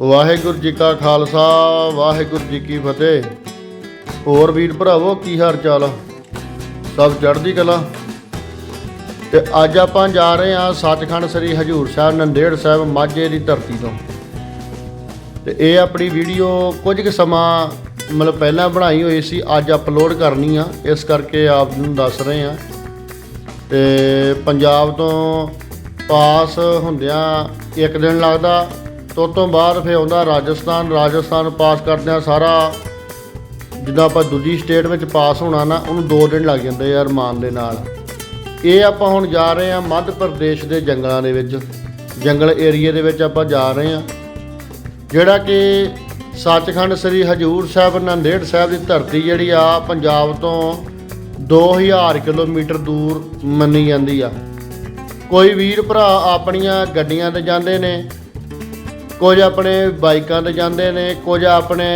ਵਾਹਿਗੁਰੂ ਜੀ ਕਾ ਖਾਲਸਾ, ਵਾਹਿਗੁਰੂ ਜੀ ਕੀ ਫਤਿਹ। ਹੋਰ ਵੀਰ ਭਰਾਵੋ, ਕੀ ਹਾਲ ਚਾਲ ਆ? ਸਭ ਚੜ੍ਹਦੀ ਕਲਾ? ਤੇ ਅੱਜ ਆਪਾਂ ਜਾ ਰਹੇ ਹਾਂ ਸੱਚਖੰਡ ਸ੍ਰੀ ਹਜੂਰ ਸਾਹਿਬ ਨੰਦੇੜ ਸਾਹਿਬ ਮਾਝੇ ਦੀ ਧਰਤੀ ਤੋਂ। ਤੇ ਇਹ ਆਪਣੀ ਵੀਡੀਓ ਕੁਝ ਕੁ ਸਮਾਂ ਮਤਲਬ ਪਹਿਲਾਂ ਬਣਾਈ ਹੋਈ ਸੀ, ਅੱਜ ਅਪਲੋਡ ਕਰਨੀ ਆ। ਇਸ ਕਰਕੇ ਆਪ ਨੂੰ ਦੱਸ ਰਹੇ ਆ ਤੇ ਪੰਜਾਬ ਤੋਂ ਪਾਸ ਹੁੰਦਿਆਂ ਇੱਕ ਦਿਨ ਲੱਗਦਾ ਤੋਂ ਤੋਂ ਬਾਅਦ ਫਿਰ ਆਉਂਦਾ ਰਾਜਸਥਾਨ ਰਾਜਸਥਾਨ ਪਾਸ ਕਰਦਿਆਂ ਸਾਰਾ। ਜਿੱਦਾਂ ਆਪਾਂ ਦੂਜੀ ਸਟੇਟ ਵਿੱਚ ਪਾਸ ਹੋਣਾ ਨਾ, ਉਹਨੂੰ 2 ਦਿਨ ਲੱਗ ਜਾਂਦੇ ਯਾਰ ਮਾਨ ਦੇ ਨਾਲ। ਇਹ ਆਪਾਂ ਹੁਣ ਜਾ ਰਹੇ ਹਾਂ ਮੱਧ ਪ੍ਰਦੇਸ਼ ਦੇ ਜੰਗਲਾਂ ਦੇ ਵਿੱਚ। ਜੰਗਲ ਏਰੀਏ ਦੇ ਵਿੱਚ ਆਪਾਂ ਜਾ ਰਹੇ ਹਾਂ ਜਿਹੜਾ ਕਿ ਸੱਚਖੰਡ ਸ੍ਰੀ ਹਜੂਰ ਸਾਹਿਬ, ਨੰਦੇੜ ਸਾਹਿਬ ਦੀ ਧਰਤੀ ਜਿਹੜੀ ਆ, ਪੰਜਾਬ ਤੋਂ 2000 ਕਿਲੋਮੀਟਰ ਦੂਰ ਮੰਨੀ ਜਾਂਦੀ ਆ। ਕੋਈ ਵੀਰ ਭਰਾ ਆਪਣੀਆਂ ਗੱਡੀਆਂ ਤੇ ਜਾਂਦੇ ਨੇ ਕੁਝ ਆਪਣੇ ਬਾਈਕਾਂ ਤੇ ਜਾਂਦੇ ਨੇ, ਕੁਝ ਆਪਣੇ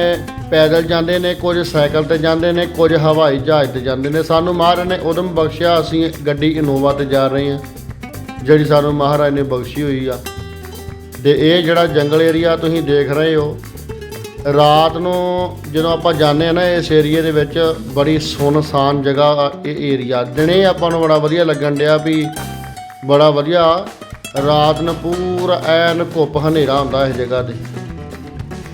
ਪੈਦਲ ਜਾਂਦੇ ਨੇ, ਕੁਝ ਸਾਈਕਲ ਤੇ ਜਾਂਦੇ ਨੇ, ਕੁਝ ਹਵਾਈ ਜਹਾਜ਼ ਤੇ ਜਾਂਦੇ ਨੇ। ਸਾਨੂੰ ਮਹਾਰਾਜ ਨੇ ਉਦਮ ਬਖਸ਼ਿਆ, ਅਸੀਂ ਗੱਡੀ ਇਨੋਵਾ ਤੇ ਜਾ ਰਹੇ ਹਾਂ। ਜਿਹੜੀ ਸਾਨੂੰ ਮਹਾਰਾਜ ਨੇ ਬਖਸ਼ੀ ਹੋਈ ਆ। ਤੇ ਇਹ ਜਿਹੜਾ ਜੰਗਲ ਏਰੀਆ ਤੁਸੀਂ ਦੇਖ ਰਹੇ ਹੋ, ਰਾਤ ਨੂੰ ਜਦੋਂ ਆਪਾਂ ਜਾਂਦੇ ਆ ਨਾ, ਇਸ ਏਰੀਏ ਦੇ ਵਿੱਚ ਬੜੀ ਸੁਨਸਾਨ ਜਗ੍ਹਾ ਆ, ਇਹ ਏਰੀਆ। ਦਿਨੇ ਆਪਾਂ ਨੂੰ ਬੜਾ ਵਧੀਆ ਲੱਗਣ ਡਿਆ ਵੀ ਬੜਾ ਵਧੀਆ ਰਾਤ ਨੂੰ ਪੂਰਾ ਐਨ ਘੁੱਪ ਹਨੇਰਾ ਹੁੰਦਾ ਇਸ ਜਗ੍ਹਾ ਤੇ।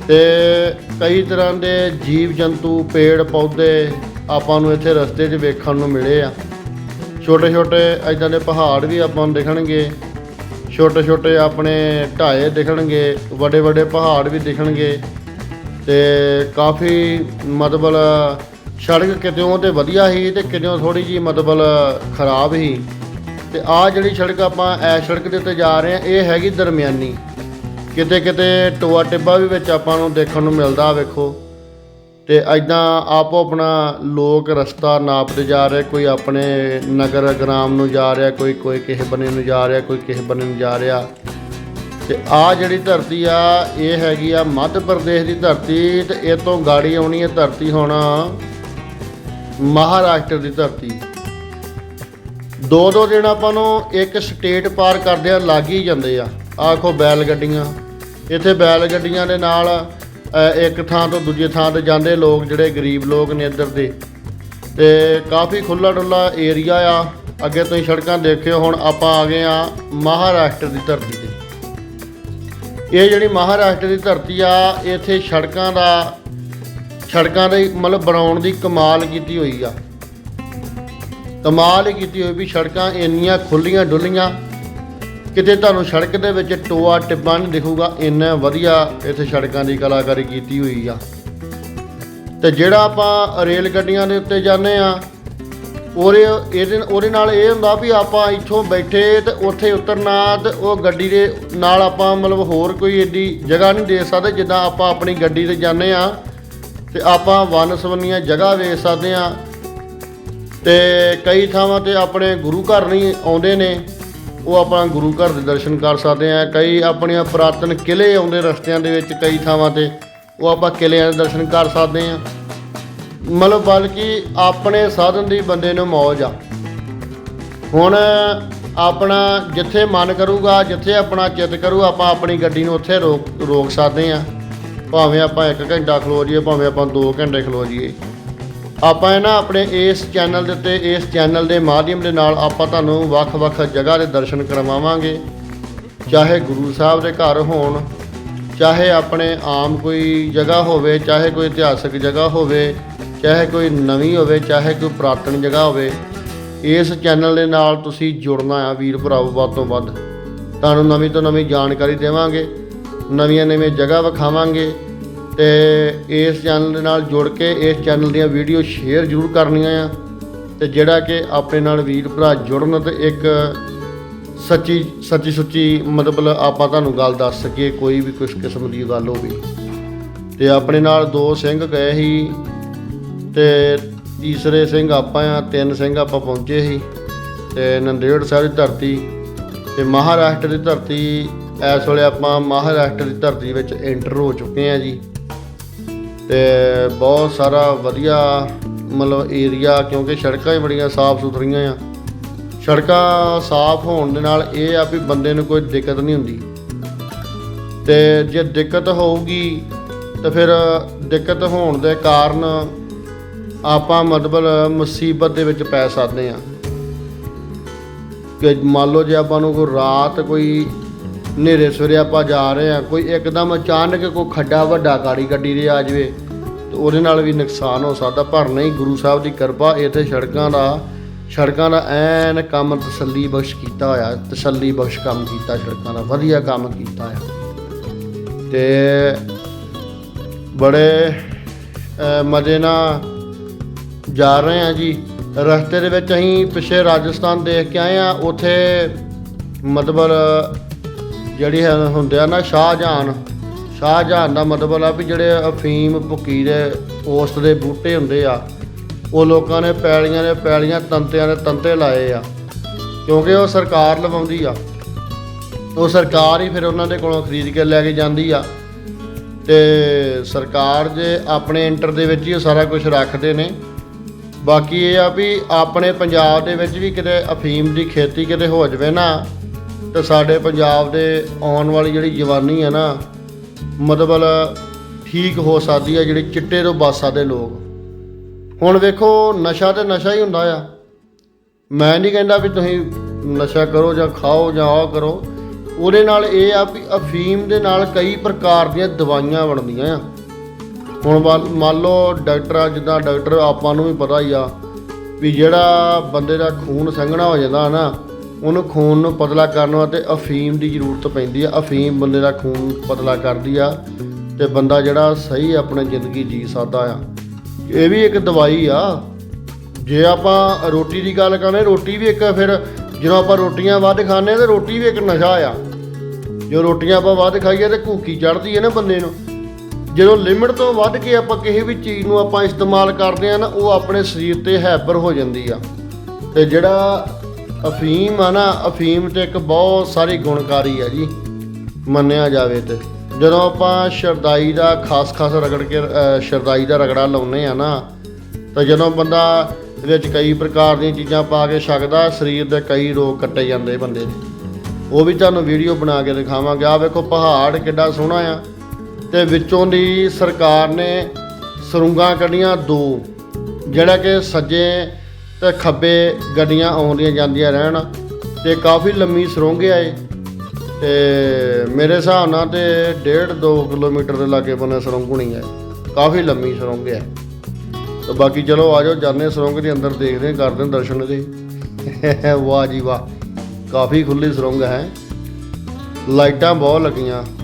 ਤੇ ਕਈ ਤਰ੍ਹਾਂ ਦੇ ਜੀਵ ਜੰਤੂ, ਪੇੜ, ਪੌਦੇ ਆਪਾਂ ਨੂੰ ਇੱਥੇ ਰਸਤੇ 'ਚ ਵੇਖਣ ਨੂੰ ਮਿਲੇ ਆ। ਛੋਟੇ ਛੋਟੇ ਐਦਾਂ ਦੇ ਪਹਾੜ ਵੀ ਆਪਾਂ ਨੂੰ ਦਿਖਣਗੇ। ਛੋਟੇ ਛੋਟੇ ਆਪਣੇ ਢਾਏ ਦਿਖਣਗੇ ਵੱਡੇ ਵੱਡੇ ਪਹਾੜ ਵੀ ਦਿਖਣਗੇ। ਤੇ ਕਾਫੀ ਮਤਲਬ ਸੜਕ ਕਿਤੇੋਂ ਤੇ ਵਧੀਆ ਸੀ ਤੇ ਕਿਤੇੋਂ ਥੋੜੀ ਜੀ ਮਤਲਬ ਖਰਾਬ ਸੀ। ਤੇ ਆ ਜਿਹੜੀ ਸੜਕ ਆਪਾਂ, ਐ ਸੜਕ ਦੇ ਉੱਤੇ ਜਾ ਰਹੇ ਆ ਇਹ ਹੈਗੀ ਦਰਮਿਆਨੀ। ਕਿਤੇ ਕਿਤੇ ਟੋਆ ਟਿੱਬਾ ਵੀ ਵਿੱਚ ਆਪਾਂ ਨੂੰ ਦੇਖਣ ਨੂੰ ਮਿਲਦਾ ਵੇਖੋ। ਤੇ ਐਦਾਂ ਆਪੋ ਆਪਣਾ ਲੋਕ ਰਸਤਾ ਨਾਪਦੇ ਜਾ ਰਹੇ, ਕੋਈ ਆਪਣੇ ਨਗਰ ਗ੍ਰਾਮ ਨੂੰ ਜਾ ਰਿਹਾ, ਕੋਈ ਕੋਈ ਕਿਸੇ ਬੰਨੇ ਨੂੰ ਜਾ ਰਿਹਾ, ਕੋਈ ਕਿਸੇ ਬੰਨੇ ਨੂੰ ਜਾ ਰਿਹਾ। ਤੇ ਆ ਜਿਹੜੀ ਧਰਤੀ ਆ, ਇਹ ਹੈਗੀ ਆ ਮੱਧ ਪ੍ਰਦੇਸ਼ ਦੀ ਧਰਤੀ, ਤੇ ਇਹ ਤੋਂ ਗਾੜੀ ਆਉਣੀ ਹੈ ਧਰਤੀ ਹੁਣ ਮਹਾਰਾਸ਼ਟਰ ਦੀ ਧਰਤੀ। ਦੋ ਦੋ ਦਿਨ ਆਪਾਂ ਨੂੰ ਇੱਕ ਸਟੇਟ ਪਾਰ ਕਰਦੇ ਆ, ਲੱਗ ਹੀ ਜਾਂਦੇ ਆ। ਆਖੋ ਬੈਲ ਗੱਡੀਆਂ। ਇੱਥੇ ਬੈਲ ਗੱਡੀਆਂ ਦੇ ਨਾਲ ਇੱਕ ਥਾਂ ਤੋਂ ਦੂਜੇ ਥਾਂ ਤੇ ਜਾਂਦੇ ਲੋਕ, ਜਿਹੜੇ ਗਰੀਬ ਲੋਕ ਨੇ ਇੱਧਰ ਦੇ। ਤੇ ਕਾਫੀ ਖੁੱਲਾ ਡੁੱਲਾ ਏਰੀਆ ਆ। ਅੱਗੇ ਤੁਸੀਂ ਸੜਕਾਂ ਦੇਖਿਓ, ਹੁਣ ਆਪਾਂ ਆ ਗਏ ਆ ਮਹਾਰਾਸ਼ਟਰ ਦੀ ਧਰਤੀ ਤੇ। ਇਹ ਜਿਹੜੀ ਮਹਾਰਾਸ਼ਟਰ ਦੀ ਧਰਤੀ ਆ, ਇੱਥੇ ਸੜਕਾਂ ਦਾ, ਸੜਕਾਂ ਦੇ ਮਤਲਬ ਬਣਾਉਣ ਦੀ ਕਮਾਲ ਕੀਤੀ ਹੋਈ ਆ। ਕਮਾਲ ਹੀ ਕੀਤੀ ਹੋਈ ਵੀ ਸੜਕਾਂ ਇੰਨੀਆਂ ਖੁੱਲੀਆਂ ਡੁੱਲੀਆਂ ਕਿਤੇ ਤੁਹਾਨੂੰ ਸੜਕ ਦੇ ਵਿੱਚ ਟੋਆ ਟਿੱਬਾ ਨਹੀਂ ਦਿਖੂਗਾ, ਇੰਨਾ ਵਧੀਆ ਇੱਥੇ ਸੜਕਾਂ ਦੀ ਕਲਾਕਾਰੀ ਕੀਤੀ ਹੋਈ ਆ। ਤੇ ਜਿਹੜਾ ਆਪਾਂ ਰੇਲ ਗੱਡੀਆਂ ਦੇ ਉੱਤੇ ਜਾਂਦੇ ਆ, ਉਹਦੇ ਇਹਦੇ ਉਹਦੇ ਨਾਲ ਇਹ ਹੁੰਦਾ ਵੀ ਆਪਾਂ ਇੱਥੋਂ ਬੈਠੇ ਤੇ ਉੱਥੇ ਉਤਰਨਾ ਤੇ ਉਹ ਗੱਡੀ ਦੇ ਨਾਲ ਆਪਾਂ ਮਤਲਬ ਹੋਰ ਕੋਈ ਏਡੀ ਜਗ੍ਹਾ ਨਹੀਂ ਦੇ ਸਕਦੇ, ਜਿੱਦਾਂ ਆਪਾਂ ਆਪਣੀ ਗੱਡੀ ਤੇ ਜਾਂਦੇ ਆ ਤੇ ਆਪਾਂ ਵਨ ਸਵੰਨੀਆਂ ਜਗ੍ਹਾ ਵੇਖ ਸਕਦੇ ਆ। ਤੇ ਕਈ ਥਾਵਾਂ ਤੇ ਆਪਣੇ ਗੁਰੂ ਘਰ ਨਹੀਂ ਆਉਂਦੇ ਨੇ, ਉਹ ਆਪਾਂ ਗੁਰੂ ਘਰ ਦੇ ਦਰਸ਼ਨ ਕਰ ਸਕਦੇ ਆ ਕਈ ਆਪਣੀਆਂ ਪੁਰਾਤਨ ਕਿਲੇ ਆਉਂਦੇ ਰਸਤਿਆਂ ਦੇ ਵਿੱਚ ਕਈ ਥਾਵਾਂ ਤੇ, ਉਹ ਆਪਾਂ ਕਿਲਿਆਂ ਦੇ ਦਰਸ਼ਨ ਕਰ ਸਕਦੇ ਆ ਮਤਲਬ ਬਲਕਿ ਆਪਣੇ ਸਾਧਨ ਦੀ ਬੰਦੇ ਨੂੰ ਮੌਜ ਆ। ਹੁਣ ਆਪਣਾ ਜਿੱਥੇ ਮਨ ਕਰੂਗਾ, ਜਿੱਥੇ ਆਪਣਾ ਚਿੱਤ ਕਰੂ, ਆਪਾਂ ਆਪਣੀ ਗੱਡੀ ਨੂੰ ਉੱਥੇ ਰੋਕ ਰੋਕ ਸਕਦੇ ਆ ਭਾਵੇਂ ਆਪਾਂ 1 ਘੰਟਾ ਖਲੋ ਜਾਈਏ, ਭਾਵੇਂ ਆਪਾਂ 2 ਘੰਟੇ ਖਲੋ ਜਾਈਏ। ਆਪਾਂ ਇਹ ਨਾ ਆਪਣੇ ਇਸ ਚੈਨਲ ਦੇ ਉੱਤੇ, ਇਸ ਚੈਨਲ ਦੇ ਮਾਧਿਅਮ ਦੇ ਨਾਲ ਆਪਾਂ ਤੁਹਾਨੂੰ ਵੱਖ-ਵੱਖ ਜਗ੍ਹਾ ਦੇ ਦਰਸ਼ਨ ਕਰਵਾਵਾਂਗੇ। ਚਾਹੇ ਗੁਰੂ ਸਾਹਿਬ ਦੇ ਘਰ ਹੋਣ, ਚਾਹੇ ਆਪਣੇ ਆਮ ਕੋਈ ਜਗ੍ਹਾ ਹੋਵੇ, ਚਾਹੇ ਕੋਈ ਇਤਿਹਾਸਕ ਜਗ੍ਹਾ ਹੋਵੇ, ਚਾਹੇ ਕੋਈ ਨਵੀਂ ਹੋਵੇ, ਚਾਹੇ ਕੋਈ ਪੁਰਾਤਨ ਜਗ੍ਹਾ ਹੋਵੇ, ਇਸ ਚੈਨਲ ਦੇ ਨਾਲ ਤੁਸੀਂ ਜੁੜਨਾ ਆ ਵੀਰ ਭਰਾਵੋ ਵੱਧ ਤੋਂ ਵੱਧ। ਤੁਹਾਨੂੰ ਨਵੀਂ ਤੋਂ ਨਵੀਂ ਜਾਣਕਾਰੀ ਦੇਵਾਂਗੇ ਨਵੀਆਂ ਨਵੀਆਂ ਜਗ੍ਹਾ ਵਿਖਾਵਾਂਗੇ ਤੇ ਇਸ ਚੈਨਲ ਦੇ ਨਾਲ ਜੁੜ ਕੇ ਇਸ ਚੈਨਲ ਦੀਆਂ ਵੀਡੀਓ ਸ਼ੇਅਰ ਜ਼ਰੂਰ ਕਰਨੀਆਂ ਆ ਤੇ ਜਿਹੜਾ ਕਿ ਆਪਣੇ ਨਾਲ ਵੀਰ ਭਰਾ ਜੁੜਨ ਤੇ ਇੱਕ ਸੱਚੀ ਸੱਚੀ ਸੁੱਚੀ ਮਤਲਬ ਆਪਾਂ ਤੁਹਾਨੂੰ ਗੱਲ ਦੱਸ ਸਕੀਏ, ਕੋਈ ਵੀ ਕੁਝ ਕਿਸਮ ਦੀ ਗੱਲ ਹੋਵੇ। ਤੇ ਆਪਣੇ ਨਾਲ ਦੋ ਸਿੰਘ ਗਏ ਸੀ ਤੇ ਤੀਸਰੇ ਸਿੰਘ ਆਪਾਂ ਆ, ਤਿੰਨ ਸਿੰਘ ਆਪਾਂ ਪਹੁੰਚੇ ਸੀ ਤੇ ਨੰਦੇੜ ਸਾਹਿਬ ਦੀ ਧਰਤੀ ਤੇ ਮਹਾਰਾਸ਼ਟਰ ਦੀ ਧਰਤੀ, ਇਸ ਵੇਲੇ ਆਪਾਂ ਮਹਾਰਾਸ਼ਟਰ ਦੀ ਧਰਤੀ ਵਿੱਚ ਐਂਟਰ ਹੋ ਚੁੱਕੇ ਆ ਜੀ। ਤੇ ਬਹੁਤ ਸਾਰਾ ਵਧੀਆ ਮਤਲਬ ਏਰੀਆ ਕਿਉਂਕਿ ਸੜਕਾਂ ਹੀ ਬੜੀਆਂ ਸਾਫ਼ ਸੁਥਰੀਆਂ ਆ। ਸੜਕਾਂ ਸਾਫ਼ ਹੋਣ ਦੇ ਨਾਲ ਇਹ ਆ ਵੀ ਬੰਦੇ ਨੂੰ ਕੋਈ ਦਿੱਕਤ ਨਹੀਂ ਹੁੰਦੀ। ਤੇ ਜੇ ਦਿੱਕਤ ਹੋਊਗੀ ਤਾਂ ਫਿਰ ਦਿੱਕਤ ਹੋਣ ਦੇ ਕਾਰਨ ਆਪਾਂ ਮਤਲਬ ਮੁਸੀਬਤ ਦੇ ਵਿੱਚ ਪੈ ਸਕਦੇ ਆ। ਕਿ ਮੰਨ ਲਓ ਜੇ ਆਪਾਂ ਨੂੰ ਕੋਈ ਰਾਤ ਕੋਈ ਹਨੇਰੇ ਸਵੇਰੇ ਆਪਾਂ ਜਾ ਰਹੇ ਆ ਕੋਈ ਇੱਕਦਮ ਅਚਾਨਕ ਕੋਈ ਖੱਡਾ ਵੱਡਾ ਗਾੜੀ ਗੱਡੀ ਦੇ ਆ ਜਾਵੇ, ਤੇ ਉਹਦੇ ਨਾਲ ਵੀ ਨੁਕਸਾਨ ਹੋ ਸਕਦਾ, ਪਰ ਨਹੀਂ, ਗੁਰੂ ਸਾਹਿਬ ਦੀ ਕਿਰਪਾ ਇੱਥੇ ਸੜਕਾਂ ਦਾ ਸੜਕਾਂ ਦਾ ਐਨ ਕੰਮ ਤਸੱਲੀ ਬਖਸ਼ ਕੀਤਾ ਹੋਇਆ, ਤਸੱਲੀ ਬਖਸ਼ ਕੰਮ ਕੀਤਾ ਸੜਕਾਂ ਦਾ, ਵਧੀਆ ਕੰਮ ਕੀਤਾ ਆ। ਤੇ ਬੜੇ ਮਜ਼ੇ ਨਾਲ ਜਾ ਰਹੇ ਆ ਜੀ। ਰਸਤੇ ਦੇ ਵਿੱਚ ਅਸੀਂ ਪਿਛੇ ਰਾਜਸਥਾਨ ਦੇਖ ਕੇ ਆਏ ਆ ਉੱਥੇ ਮਤਲਬ ਜਿਹੜੀ ਹੈ ਹੁੰਦੇ ਆ ਨਾ ਸ਼ਾਹਜਹਾਨ ਸ਼ਾਹਜਹਾਨ ਦਾ ਮਤਲਬ ਆ ਵੀ ਜਿਹੜੇ ਅਫੀਮ ਭੁੱਕੀ ਦੇ ਪੋਸਟ ਦੇ ਬੂਟੇ ਹੁੰਦੇ ਆ, ਉਹ ਲੋਕਾਂ ਨੇ ਪੈਲੀਆਂ ਦੇ ਪੈਲੀਆਂ ਤੰਤਿਆਂ ਦੇ ਤੰਤੇ ਲਾਏ ਆ, ਕਿਉਂਕਿ ਉਹ ਸਰਕਾਰ ਲਵਾਉਂਦੀ ਆ। ਉਹ ਸਰਕਾਰ ਹੀ ਫਿਰ ਉਹਨਾਂ ਦੇ ਕੋਲੋਂ ਖਰੀਦ ਕੇ ਲੈ ਕੇ ਜਾਂਦੀ ਆ। ਤੇ ਸਰਕਾਰ ਜੇ ਆਪਣੇ ਇੰਟਰ ਦੇ ਵਿੱਚ ਹੀ ਉਹ ਸਾਰਾ ਕੁਝ ਰੱਖਦੇ ਨੇ। ਬਾਕੀ ਇਹ ਆ ਵੀ ਆਪਣੇ ਪੰਜਾਬ ਦੇ ਵਿੱਚ ਵੀ ਕਿਤੇ ਅਫੀਮ ਦੀ ਖੇਤੀ ਕਿਤੇ ਹੋ ਜਾਵੇ ਨਾ ਤੇ ਸਾਡੇ ਪੰਜਾਬ ਦੇ ਆਉਣ ਵਾਲੀ ਜਿਹੜੀ ਜਵਾਨੀ ਹੈ ਨਾ, ਮਤਲਬ ਠੀਕ ਹੋ ਸਕਦੀ ਹੈ ਜਿਹੜੇ ਚਿੱਟੇ ਤੋਂ ਬਚ ਸਕਦੇ ਲੋਕ। ਹੁਣ ਵੇਖੋ, ਨਸ਼ਾ ਤੇ ਨਸ਼ਾ ਹੀ ਹੁੰਦਾ ਆ। ਮੈਂ ਨਹੀਂ ਕਹਿੰਦਾ ਵੀ ਤੁਸੀਂ ਨਸ਼ਾ ਕਰੋ ਜਾਂ ਖਾਓ ਜਾਂ ਆਹ ਕਰੋ। ਉਹਦੇ ਨਾਲ ਇਹ ਆ ਵੀ ਅਫੀਮ ਦੇ ਨਾਲ ਕਈ ਪ੍ਰਕਾਰ ਦੀਆਂ ਦਵਾਈਆਂ ਬਣਦੀਆਂ ਆ। ਹੁਣ ਮੰਨ- ਮੰਨ ਲਓ ਡਾਕਟਰਾਂ ਜਿੱਦਾਂ ਡਾਕਟਰ ਆਪਾਂ ਨੂੰ ਵੀ ਪਤਾ ਹੀ ਆ ਵੀ ਜਿਹੜਾ ਬੰਦੇ ਦਾ ਖੂਨ ਸੰਘਣਾ ਹੋ ਜਾਂਦਾ ਨਾ ਉਹਨੂੰ ਖੂਨ ਨੂੰ ਪਤਲਾ ਕਰਨ ਵਾਸਤੇ ਅਫੀਮ ਦੀ ਜ਼ਰੂਰਤ ਪੈਂਦੀ ਆ। ਅਫੀਮ ਬੰਦੇ ਦਾ ਖੂਨ ਪਤਲਾ ਕਰਦੀ ਆ ਤੇ ਬੰਦਾ ਜਿਹੜਾ ਸਹੀ ਆਪਣੀ ਜ਼ਿੰਦਗੀ ਜੀ ਸਕਦਾ ਆ। ਇਹ ਵੀ ਇੱਕ ਦਵਾਈ ਆ। ਜੇ ਆਪਾਂ ਰੋਟੀ ਦੀ ਗੱਲ ਕਰਨੇ, ਰੋਟੀ ਵੀ ਇੱਕ ਫਿਰ ਜਦੋਂ ਆਪਾਂ ਰੋਟੀਆਂ ਵੱਧ ਖਾਂਦੇ ਆ ਤੇ ਰੋਟੀ ਵੀ ਇੱਕ ਨਸ਼ਾ ਆ। ਜੋ ਰੋਟੀਆਂ ਆਪਾਂ ਵੱਧ ਖਾਈਏ ਤੇ ਭੁੱਖੀ ਚੜਦੀ ਹੈ ਨਾ ਬੰਦੇ ਨੂੰ। ਜਦੋਂ ਲਿਮਟ ਤੋਂ ਵੱਧ ਕੇ ਆਪਾਂ ਕਿਸੇ ਵੀ ਚੀਜ਼ ਨੂੰ ਆਪਾਂ ਇਸਤੇਮਾਲ ਕਰਦੇ ਆ ਨਾ, ਉਹ ਆਪਣੇ ਸਰੀਰ ਤੇ ਹੈਪਰ ਹੋ ਜਾਂਦੀ ਆ। ਤੇ ਜਿਹੜਾ ਅਫੀਮ ਆ ਨਾ, ਅਫੀਮ ਤੇ ਇੱਕ ਬਹੁਤ ਸਾਰੀ ਗੁਣਕਾਰੀ ਆ ਜੀ, ਮੰਨਿਆ ਜਾਵੇ ਤੇ। ਜਦੋਂ ਆਪਾਂ ਸ਼ਰਦਾਈ ਦਾ ਖਾਸ ਖਾਸ ਰਗੜ ਕੇ ਸ਼ਰਦਾਈ ਦਾ ਰਗੜਾ ਲਾਉਨੇ ਆ ਨਾ, ਤਾਂ ਜਦੋਂ ਬੰਦਾ ਇਹਦੇ ਵਿੱਚ ਕਈ ਪ੍ਰਕਾਰ ਦੀਆਂ ਚੀਜ਼ਾਂ ਪਾ ਕੇ ਛਕਦਾ, ਸਰੀਰ ਦੇ ਕਈ ਰੋਗ ਕੱਟੇ ਜਾਂਦੇ ਬੰਦੇ ਦੇ। ਉਹ ਵੀ ਤੁਹਾਨੂੰ ਵੀਡੀਓ ਬਣਾ ਕੇ ਦਿਖਾਵਾਂਗੇ। ਆ ਵੇਖੋ, ਪਹਾੜ ਕਿੱਡਾ ਸੋਹਣਾ ਆ। ਤੇ ਵਿੱਚੋਂ ਦੀ ਸਰਕਾਰ ਨੇ ਸਰੁੰਗਾਂ ਕੱਢੀਆਂ ਦੋ, ਜਿਹੜਾ ਕਿ ਸੱਜੇ ਤੇ ਖੱਬੇ ਗੱਡੀਆਂ ਆਉਂਦੀਆਂ ਜਾਂਦੀਆਂ ਰਹਿਣ ਤੇ ਕਾਫੀ ਲੰਮੀ ਸੁਰੰਗ ਆ ਇਹ ਤੇ ਮੇਰੇ ਹਿਸਾਬ ਨਾਲ ਤੇ 1.5 2 ਕਿਲੋਮੀਟਰ ਦੇ ਲਾਗੇ ਬੰਨੇ ਸੁਰੰਗ ਹੋਣੀ ਹੈ। ਕਾਫੀ ਲੰਮੀ ਸੁਰੰਗ ਹੈ। ਤੇ ਬਾਕੀ ਚਲੋ ਆਜੋ ਜਾਂਦੇ ਹਾਂ ਸੁਰੰਗ ਦੇ ਅੰਦਰ, ਦੇਖਦੇ ਹਾਂ, ਕਰਦੇ ਹਾਂ ਦਰਸ਼ਨ ਦੇ ਵਾਹ ਜੀ ਵਾਹ, ਕਾਫੀ ਖੁੱਲੀ ਸੁਰੰਗ ਹੈ। ਲਾਈਟਾਂ ਬਹੁਤ ਲੱਗੀਆਂ।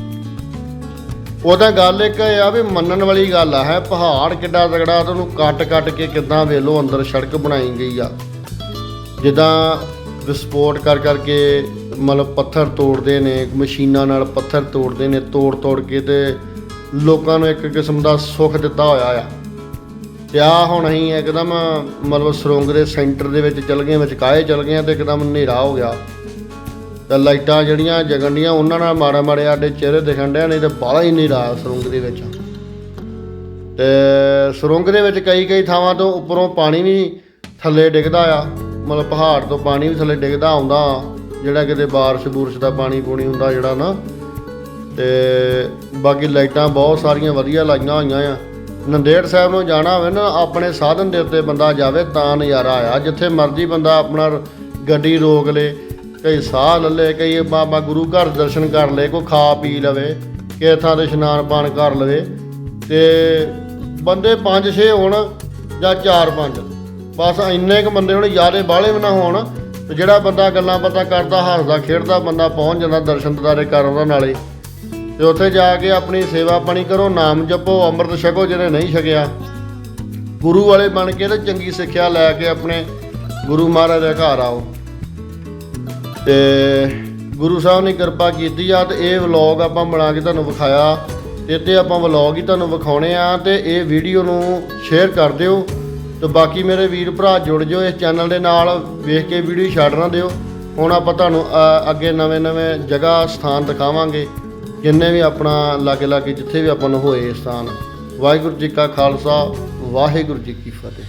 ਉਹ ਤਾਂ ਗੱਲ ਇੱਕ ਇਹ ਆ ਵੀ ਮੰਨਣ ਵਾਲੀ ਗੱਲ ਆ, ਹੈ ਪਹਾੜ ਕਿੱਡਾ ਤਗੜਾ ਤੇ ਉਹਨੂੰ ਕੱਟ ਕੱਟ ਕੇ ਕਿੱਦਾਂ ਵੇਲੋ ਅੰਦਰ ਸੜਕ ਬਣਾਈ ਗਈ ਆ। ਜਿੱਦਾਂ ਵਿਸਫੋਟ ਕਰ ਕਰਕੇ ਮਤਲਬ ਪੱਥਰ ਤੋੜਦੇ ਨੇ, ਮਸ਼ੀਨਾਂ ਨਾਲ ਪੱਥਰ ਤੋੜਦੇ ਨੇ, ਤੋੜ ਤੋੜ ਕੇ ਤੇ ਲੋਕਾਂ ਨੂੰ ਇੱਕ ਕਿਸਮ ਦਾ ਸੁੱਖ ਦਿੱਤਾ ਹੋਇਆ ਆ। ਤੇ ਆ ਹੁਣ ਅਸੀਂ ਇੱਕਦਮ ਮਤਲਬ ਸੁਰੰਗ ਦੇ ਸੈਂਟਰ ਦੇ ਵਿੱਚ ਚਲ ਗਏ, ਵਿਚਕਾਏ ਚਲ ਗਏ ਤੇ ਇੱਕਦਮ ਹਨੇਰਾ ਹੋ ਗਿਆ। ਤੇ ਲਾਈਟਾਂ ਜਿਹੜੀਆਂ ਜਗਣ ਡੀਆਂ, ਉਹਨਾਂ ਨਾਲ ਮਾੜਾ ਮਾੜੇ ਸਾਡੇ ਚਿਹਰੇ ਦਿਖਣ ਡਿਆ, ਨਹੀਂ ਤੇ ਬਾਹਲਾ ਹੀ ਹਨੇਰਾ ਸੁਰੰਗ ਦੇ ਵਿੱਚ। ਤੇ ਸੁਰੰਗ ਦੇ ਵਿੱਚ ਕਈ ਕਈ ਥਾਵਾਂ ਤੋਂ ਉੱਪਰੋਂ ਪਾਣੀ ਵੀ ਥੱਲੇ ਡਿੱਗਦਾ ਆ। ਮਤਲਬ ਪਹਾੜ ਤੋਂ ਪਾਣੀ ਵੀ ਥੱਲੇ ਡਿੱਗਦਾ ਆਉਂਦਾ, ਜਿਹੜਾ ਕਿਤੇ ਬਾਰਿਸ਼ ਬੂਰਸ਼ ਦਾ ਪਾਣੀ ਪੂਣੀ ਹੁੰਦਾ ਜਿਹੜਾ ਨਾ। ਤੇ ਬਾਕੀ ਲਾਈਟਾਂ ਬਹੁਤ ਸਾਰੀਆਂ ਵਧੀਆ ਲਾਈਆਂ ਹੋਈਆਂ ਆ। ਨੰਦੇੜ ਸਾਹਿਬ ਨੂੰ ਜਾਣਾ ਹੋਵੇ ਨਾ, ਆਪਣੇ ਸਾਧਨ ਦੇ ਉੱਤੇ ਬੰਦਾ ਜਾਵੇ, ਤਾਂ ਨਜ਼ਾਰਾ ਆ ਜਿੱਥੇ ਮਰਜ਼ੀ ਬੰਦਾ ਆਪਣਾ ਗੱਡੀ ਰੋਕ ਲੇ ਕਈ ਸਾਹ ਲੱਲੇ ਕਈ ਬਾਬਾ ਗੁਰੂ ਘਰ ਦਰਸ਼ਨ ਕਰ ਲੇ ਕੋਈ ਖਾ ਪੀ ਲਵੇ, ਕਿਸੇ ਥਾਂ ਤੇ ਇਸ਼ਨਾਨ ਪਾਣ ਕਰ ਲਵੇ, ਤੇ ਬੰਦੇ 5-6 ਹੋਣ ਜਾਂ 4-5 ਬਸ ਇੰਨੇ ਕ ਬੰਦੇ ਹੋਣ ਯਾਰੇ ਬਾਹਲੇ ਵੀ ਨਾ ਹੋਣ, ਤੇ ਜਿਹੜਾ ਬੰਦਾ ਗੱਲਾਂ ਬਾਤਾਂ ਕਰਦਾ, ਹੱਸਦਾ, ਖੇਡਦਾ, ਬੰਦਾ ਪਹੁੰਚ ਜਾਂਦਾ ਦਰਸ਼ਨ ਦਿਦਾਰੇ ਕਰ ਆਉਂਦਾ ਨਾਲੇ। ਤੇ ਉੱਥੇ ਜਾ ਕੇ ਆਪਣੀ ਸੇਵਾ ਪਾਣੀ ਕਰੋ, ਨਾਮ ਜਪੋ, ਅੰਮ੍ਰਿਤ ਛਕੋ, ਜਿਹਨੇ ਨਹੀਂ ਛਕਿਆ। ਗੁਰੂ ਵਾਲੇ ਬਣ ਕੇ ਤੇ ਚੰਗੀ ਸਿੱਖਿਆ ਲੈ ਕੇ ਆਪਣੇ ਗੁਰੂ ਮਹਾਰਾਜ ਦੇ ਘਰ ਆਓ। ਤੇ ਗੁਰੂ ਸਾਹਿਬ ਨੇ ਕਿਰਪਾ ਕੀਤੀ ਆ ਤੇ ਇਹ ਵਲੌਗ ਆਪਾਂ ਬਣਾ ਕੇ ਤੁਹਾਨੂੰ ਵਿਖਾਇਆ। ਤੇ ਤੇ ਆਪਾਂ ਵਲੌਗ ਹੀ ਤੁਹਾਨੂੰ ਵਿਖਾਉਣੇ ਆ ਤੇ ਇਹ ਵੀਡੀਓ ਨੂੰ ਸ਼ੇਅਰ ਕਰ ਦਿਓ। ਤੇ ਬਾਕੀ ਮੇਰੇ ਵੀਰ ਭਰਾ ਜੁੜ ਜਾਓ ਇਸ ਚੈਨਲ ਦੇ ਨਾਲ, ਵੇਖ ਕੇ ਵੀਡੀਓ ਛੱਡ ਨਾ ਦਿਓ। ਹੁਣ ਆਪਾਂ ਤੁਹਾਨੂੰ ਅੱਗੇ ਨਵੇਂ-ਨਵੇਂ ਜਗ੍ਹਾ ਸਥਾਨ ਦਿਖਾਵਾਂਗੇ, ਜਿੰਨੇ ਵੀ ਆਪਣਾ ਲਾਗੇ ਲਾਗੇ ਜਿੱਥੇ ਵੀ ਆਪਾਂ ਨੂੰ ਹੋਏ ਸਥਾਨ। ਵਾਹਿਗੁਰੂ ਜੀ ਕਾ ਖਾਲਸਾ, ਵਾਹਿਗੁਰੂ ਜੀ ਕੀ ਫਤਿਹ।